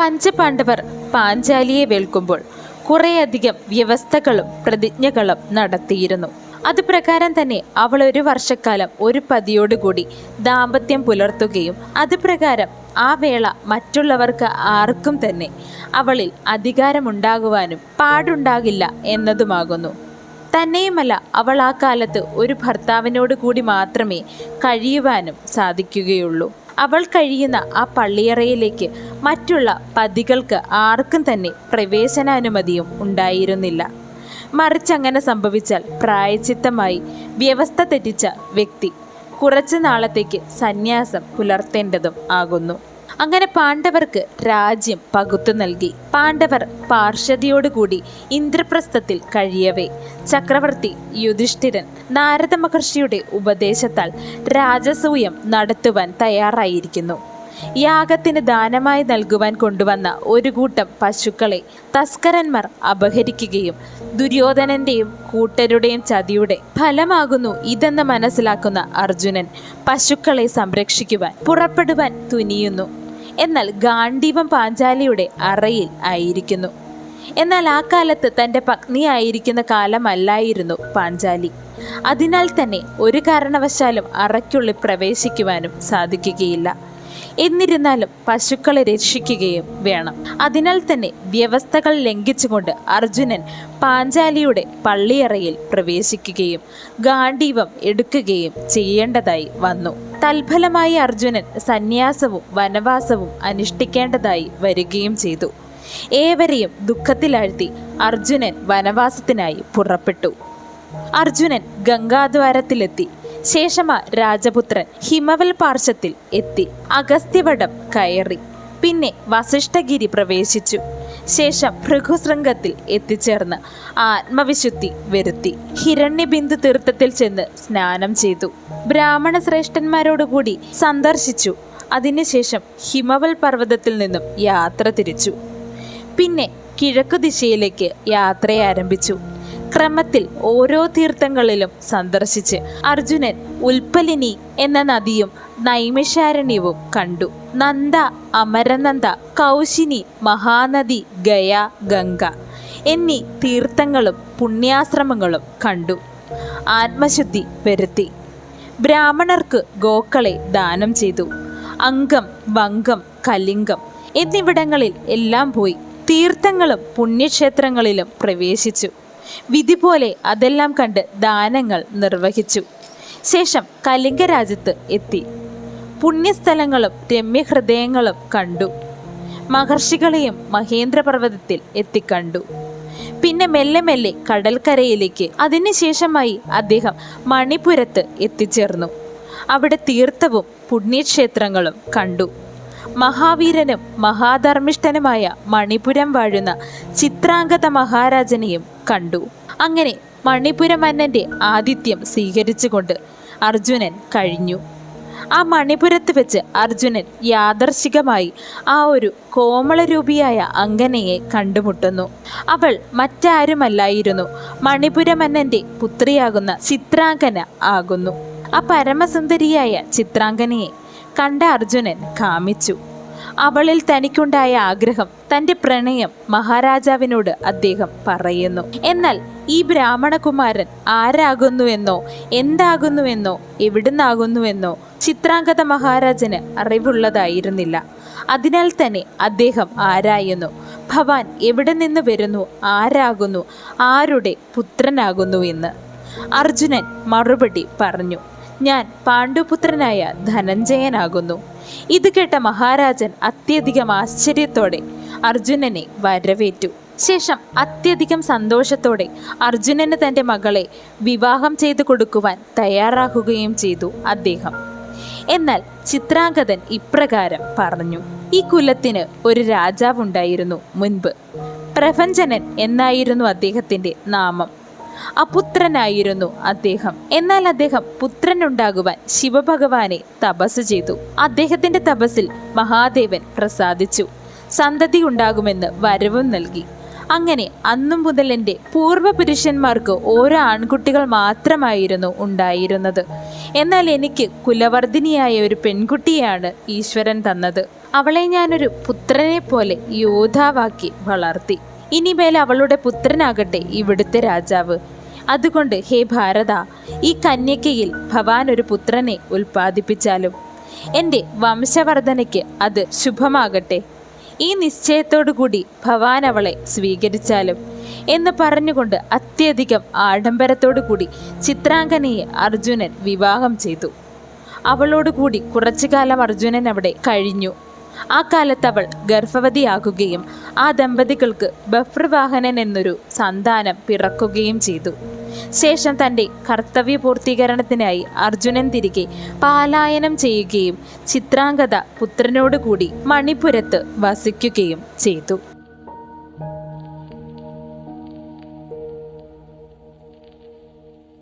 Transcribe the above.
പഞ്ചപാണ്ഡവർ പാഞ്ചാലിയെ വേൾക്കുമ്പോൾ കുറേയധികം വ്യവസ്ഥകളും പ്രതിജ്ഞകളും നടത്തിയിരുന്നു. അത് പ്രകാരം തന്നെ അവൾ ഒരു വർഷക്കാലം ഒരു പതിയോടുകൂടി ദാമ്പത്യം പുലർത്തുകയും അത് പ്രകാരം ആ വേള മറ്റുള്ളവർക്ക് ആർക്കും തന്നെ അവളിൽ അധികാരമുണ്ടാകുവാനും പാടുണ്ടാകില്ല എന്നതുമാകുന്നു. തന്നെയുമല്ല അവൾ ആ കാലത്ത് ഒരു ഭർത്താവിനോട് കൂടി മാത്രമേ കഴിയുവാനും സാധിക്കുകയുള്ളൂ. അവൾ കഴിയുന്ന ആ പള്ളിയറയിലേക്ക് മറ്റുള്ള പതികൾക്ക് ആർക്കും തന്നെ പ്രവേശനാനുമതിയും ഉണ്ടായിരുന്നില്ല. മറിച്ചങ്ങനെ സംഭവിച്ചാൽ പ്രായച്ചിത്തമായി വ്യവസ്ഥ തെറ്റിച്ച വ്യക്തി കുറച്ചു നാളത്തേക്ക് സന്യാസം പുലർത്തേണ്ടതും ആകുന്നു. അങ്ങനെ പാണ്ഡവർക്ക് രാജ്യം പകുത്തു നൽകി. പാണ്ഡവർ പാർശ്വതിയോടുകൂടി ഇന്ദ്രപ്രസ്ഥത്തിൽ കഴിയവേ. ചക്രവർത്തി യുധിഷ്ഠിരൻ നാരദ മഹർഷിയുടെ ഉപദേശത്താൽ രാജസൂയം നടത്തുവാൻ തയ്യാറായിരിക്കുന്നു. യാഗത്തിന് ദാനമായി നൽകുവാൻ കൊണ്ടുവന്ന ഒരു കൂട്ടം പശുക്കളെ തസ്കരന്മാർ അപഹരിക്കുകയും ദുര്യോധനന്റെയും കൂട്ടരുടെയും ചതിയുടെ ഫലമാകുന്നു ഇതെന്ന് മനസ്സിലാക്കുന്ന അർജുനൻ പശുക്കളെ സംരക്ഷിക്കുവാൻ പുറപ്പെടുവാൻ തുനിയുന്നു. എന്നാൽ ഗാന്ഡീവം പാഞ്ചാലിയുടെ അറയിൽ ആയിരിക്കുന്നു. എന്നാൽ ആ കാലത്ത് തന്റെ പത്നിയായിരിക്കുന്ന കാലമല്ലായിരുന്നു പാഞ്ചാലി. അതിനാൽ തന്നെ ഒരു കാരണവശാലും അറയ്ക്കുള്ളിൽ പ്രവേശിക്കുവാനും സാധിക്കുകയില്ല. എന്നിരുന്നാലും പശുക്കളെ രക്ഷിക്കുകയും വേണം. അതിനാൽ തന്നെ വ്യവസ്ഥകൾ ലംഘിച്ചുകൊണ്ട് അർജുനൻ പാഞ്ചാലിയുടെ പള്ളിയറയിൽ പ്രവേശിക്കുകയും ഗാന്ഡീവം എടുക്കുകയും ചെയ്യേണ്ടതായി വന്നു. തൽഫലമായി അർജുനൻ സന്യാസവും വനവാസവും അനുഷ്ഠിക്കേണ്ടതായി വരികയും ചെയ്തു. ഏവരെയും ദുഃഖത്തിലാഴ്ത്തി അർജുനൻ വനവാസത്തിനായി പുറപ്പെട്ടു. അർജുനൻ ഗംഗാദ്വാരത്തിലെത്തി ശേഷമാ രാജപുത്രൻ ഹിമവൽ പാർശ്വത്തിൽ എത്തി. അഗസ്ത്യവടം കയറി. പിന്നെ വസിഷ്ഠഗിരി പ്രവേശിച്ചു. ശേഷം ഭൃഗുശൃംഗത്തിൽ എത്തിച്ചേർന്ന് ആത്മവിശുദ്ധി വരുത്തി. ഹിരണ്യബിന്ദു തീർത്ഥത്തിൽ ചെന്ന് സ്നാനം ചെയ്തു. ബ്രാഹ്മണ ശ്രേഷ്ഠന്മാരോടുകൂടി സന്ദർശിച്ചു. അതിനുശേഷം ഹിമവൽ പർവതത്തിൽ നിന്നും യാത്ര തിരിച്ചു. പിന്നെ കിഴക്കു ദിശയിലേക്ക് യാത്ര ആരംഭിച്ചു ക്രമത്തിൽ ഓരോ തീർത്ഥങ്ങളിലും സന്ദർശിച്ച് അർജുനൻ ഉൽപ്പലിനി എന്ന നദിയും നൈമിഷാരണ്യവും കണ്ടു. നന്ദ അമരനന്ദ കൗശിനി മഹാനദി ഗയ ഗംഗ എന്നീ തീർത്ഥങ്ങളും പുണ്യാശ്രമങ്ങളും കണ്ടു. ആത്മശുദ്ധി വരുത്തി. ബ്രാഹ്മണർക്ക് ഗോക്കളെ ദാനം ചെയ്തു. അംഗം വങ്കം കലിംഗം എന്നിവിടങ്ങളിൽ എല്ലാം പോയി. തീർത്ഥങ്ങളും പുണ്യക്ഷേത്രങ്ങളിലും പ്രവേശിച്ചു. വിധി പോലെ അതെല്ലാം കണ്ട് ദാനങ്ങൾ നിർവഹിച്ചു. ശേഷം കലിംഗ രാജ്യത്ത് എത്തി. പുണ്യസ്ഥലങ്ങളും രമ്യഹൃദയങ്ങളും കണ്ടു. മഹർഷികളെയും മഹേന്ദ്രപർവതത്തിൽ എത്തിക്കണ്ടു. പിന്നെ മെല്ലെ മെല്ലെ കടൽക്കരയിലേക്ക് അതിനുശേഷമായി അദ്ദേഹം മണിപുരത്ത് എത്തിച്ചേർന്നു. അവിടെ തീർത്ഥവും പുണ്യക്ഷേത്രങ്ങളും കണ്ടു. മഹാവീരനും മഹാധർമ്മിഷ്ഠനുമായ മണിപുരം വാഴുന്ന ചിത്രാംഗത മഹാരാജനെയും കണ്ടു. അങ്ങനെ മണിപുര മന്നന്റെ ആതിഥ്യം സ്വീകരിച്ചുകൊണ്ട് അർജുനൻ കഴിഞ്ഞു. ആ മണിപുരത്ത് വെച്ച് അർജുനൻ യാദർശികമായി ആ ഒരു കോമളരൂപിയായ അങ്കനയെ കണ്ടുമുട്ടുന്നു. അവൾ മറ്റാരുമല്ലായിരുന്നു. മണിപുര മന്നന്റെ പുത്രിയാകുന്ന ചിത്രാങ്കന ആകുന്നു. ആ പരമസുന്ദരിയായ ചിത്രാംഗനയെ കണ്ട അർജുനൻ കാമിച്ചു. അവളിൽ തനിക്കുണ്ടായ ആഗ്രഹം തന്റെ പ്രണയം മഹാരാജാവിനോട് അദ്ദേഹം പറയുന്നു. എന്നാൽ ഈ ബ്രാഹ്മണകുമാരൻ ആരാകുന്നുവെന്നോ എന്താകുന്നുവെന്നോ എവിടുന്നാകുന്നുവെന്നോ ചിത്രാംഗത മഹാരാജന് അറിവുള്ളതായിരുന്നില്ല. അതിനാൽ തന്നെ അദ്ദേഹം ആരായുന്നു? ഭവാൻ എവിടെ നിന്ന് വരുന്നു? ആരാകുന്നു? ആരുടെ പുത്രനാകുന്നു എന്ന്. അർജുനൻ മറുപടി പറഞ്ഞു. ഞാൻ പാണ്ഡുപുത്രനായ ധനഞ്ജയനാകുന്നു. ഇത് കേട്ട മഹാരാജൻ അത്യധികം ആശ്ചര്യത്തോടെ അർജുനനെ വരവേറ്റു. ശേഷം അത്യധികം സന്തോഷത്തോടെ അർജുനന് തന്റെ മകളെ വിവാഹം ചെയ്തു കൊടുക്കുവാൻ തയ്യാറാക്കുകയും ചെയ്തു അദ്ദേഹം. എന്നാൽ ചിത്രാംഗതൻ ഇപ്രകാരം പറഞ്ഞു ഈ കുലത്തിന് ഒരു രാജാവുണ്ടായിരുന്നു മുൻപ്. പ്രഭഞ്ജനൻ എന്നായിരുന്നു അദ്ദേഹത്തിന്റെ നാമം. അപുത്രനായിരുന്നു അദ്ദേഹം. എന്നാൽ അദ്ദേഹം പുത്രനുണ്ടാകുവാൻ ശിവഭഗവാനെ തപസ് ചെയ്തു. അദ്ദേഹത്തിന്റെ തപസ്സിൽ മഹാദേവൻ പ്രസാദിച്ചു. സന്തതി ഉണ്ടാകുമെന്ന് വരവും നൽകി. അങ്ങനെ അന്നു മുതൽ എന്റെ പൂർവപുരുഷന്മാർക്ക് ഓരോ ആൺകുട്ടികൾ മാത്രമായിരുന്നു ഉണ്ടായിരുന്നത്. എന്നാൽ എനിക്ക് കുലവർദ്ധിനിയായ ഒരു പെൺകുട്ടിയാണ് ഈശ്വരൻ തന്നത്. അവളെ ഞാനൊരു പുത്രനെ പോലെ യോദ്ധാവാക്കി വളർത്തി. ഇനിമേൽ അവളുടെ പുത്രനാകട്ടെ ഇവിടുത്തെ രാജാവ്. അതുകൊണ്ട് ഹേ ഭാരത ഈ കന്യകയിൽ ഭവാൻ ഒരു പുത്രനെ ഉൽപ്പാദിപ്പിച്ചാലും എന്റെ വംശവർധനയ്ക്ക് അത് ശുഭമാകട്ടെ. ഈ നിശ്ചയത്തോടു കൂടി ഭവാൻ അവളെ സ്വീകരിച്ചാലും എന്ന് പറഞ്ഞുകൊണ്ട് അത്യധികം ആഡംബരത്തോടു കൂടി ചിത്രാംഗനയെ അർജുനൻ വിവാഹം ചെയ്തു. അവളോടുകൂടി കുറച്ചു കാലം അർജുനൻ അവിടെ കഴിഞ്ഞു. ആ കാലത്ത് അവൾ ഗർഭവതിയാകുകയും ആ ദമ്പതികൾക്ക് ബഫർ വാഹനൻ എന്നൊരു സന്താനം പിറക്കുകയും ചെയ്തു. ശേഷം തന്റെ കർത്തവ്യ പൂർത്തീകരണത്തിനായി അർജുനൻ തിരികെ പാലായനം ചെയ്യുകയും ചിത്രാംഗത പുത്രനോടുകൂടി മണിപുരത്ത് വസിക്കുകയും ചെയ്തു.